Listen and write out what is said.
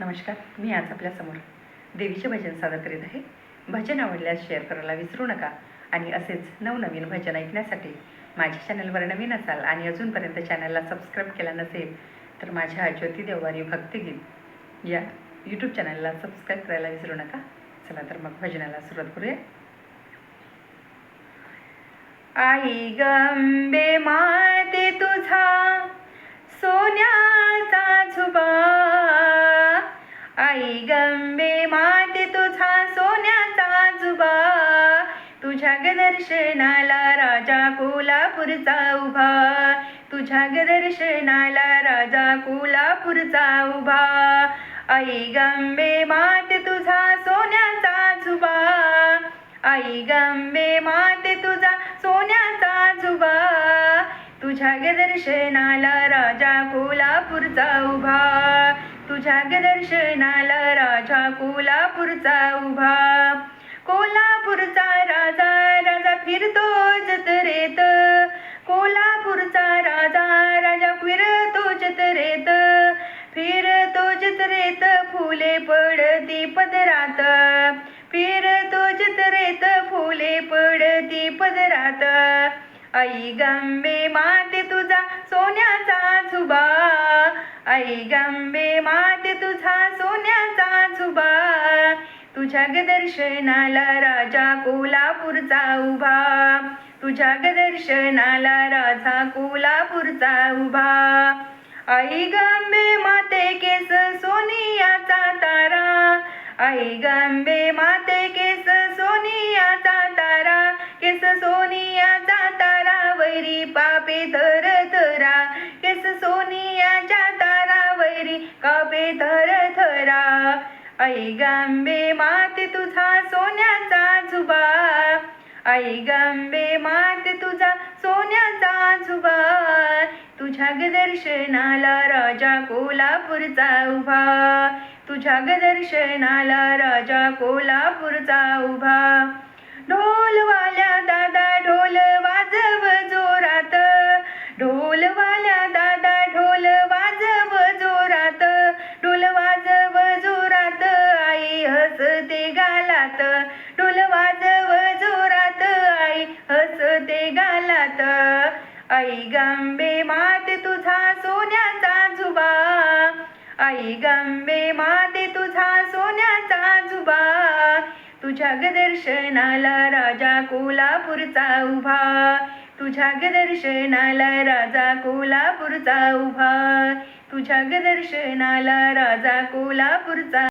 नमस्कार मी आज आपल्यासमोर देवीचे भजन सादर करीत आहे. भजन आवडल्यास शेअर करायला विसरू नका आणि असेच नवनवीन भजन ऐकण्यासाठी माझ्या चॅनलवर नवीन असाल आणि अजूनपर्यंत चॅनलला सबस्क्राईब केला नसेल तर माझ्या ज्योती देववारी भक्तिगीत या यूट्यूब चॅनलला सबस्क्राईब करायला विसरू नका. चला तर मग भजनाला सुरुवात करूया. आई गंबे माते तुझा सोन्याचा झुबा आई गंबे माते तुझा सोन्याचा झुबा तुझ्या गदर्शनाला राजा कोल्हापूरचा उभा. तुझ्या गदर्शनाला राजा कोल्हापूरचा उभा. आई गंबे माते तुझा सोन्याचा झुबा आई गंबे माते तुझा सोन्याचा झुबा तुझ्या गदर्शनाला राजा कोल्हापूरचा उभा. तुझ्या दर्शनाला राजा कोल्हापूरचा उभा. कोल्हापूरचा राजा राजा फिरतो जत्रेत. कोल्हापूरचा राजा राजा फिरतो जत्रेत. फिरतो जत्रेत फुले पडती पदरात. फिरतो जत्रेत फुले पडती पदरात. आई गंबे माते तू आई गंबे माते तुझा सोन्याचा झुबा तुझ्या गदर्शनाला दर्शनाला राजा कोल्हापूरचा उभा. तुझ्या गदर्शनाला दर्शनाला राजा कोल्हापूरचा उभा. आई गंबे माते केस सोनियाचा तारा. आई गंबे माते केस सोनियाचा तारा. केस सोनियाचा तारा वैरी पापे धर वैरी धर धरा. आई गांबे माते तुझा सोन्याचा झुबा. आई गांबे माते तुझा सोन्याचा झुबा. तुझ्या गदर्शनाला दर्शनाला राजा कोल्हापूरचा उभा. तुझ्या गदर्शनाला दर्शनाला राजा कोल्हापूरचा उभा. ढोलवाल्या दादा गालात ढोल वाजव जोरात आई हसते गालात. आई गंबे मात तुझा सोन्याचा झुबा आई गंबे माते तुझा सोन्याचा झुबा तुझ्या गदर्शनाला राजा कोल्हापूरचा उभा. तुझ्या गदर्शनाला राजा कोल्हापूरचा उभा. तुझ्या गदर्शनाला राजा कोल्हापूरचा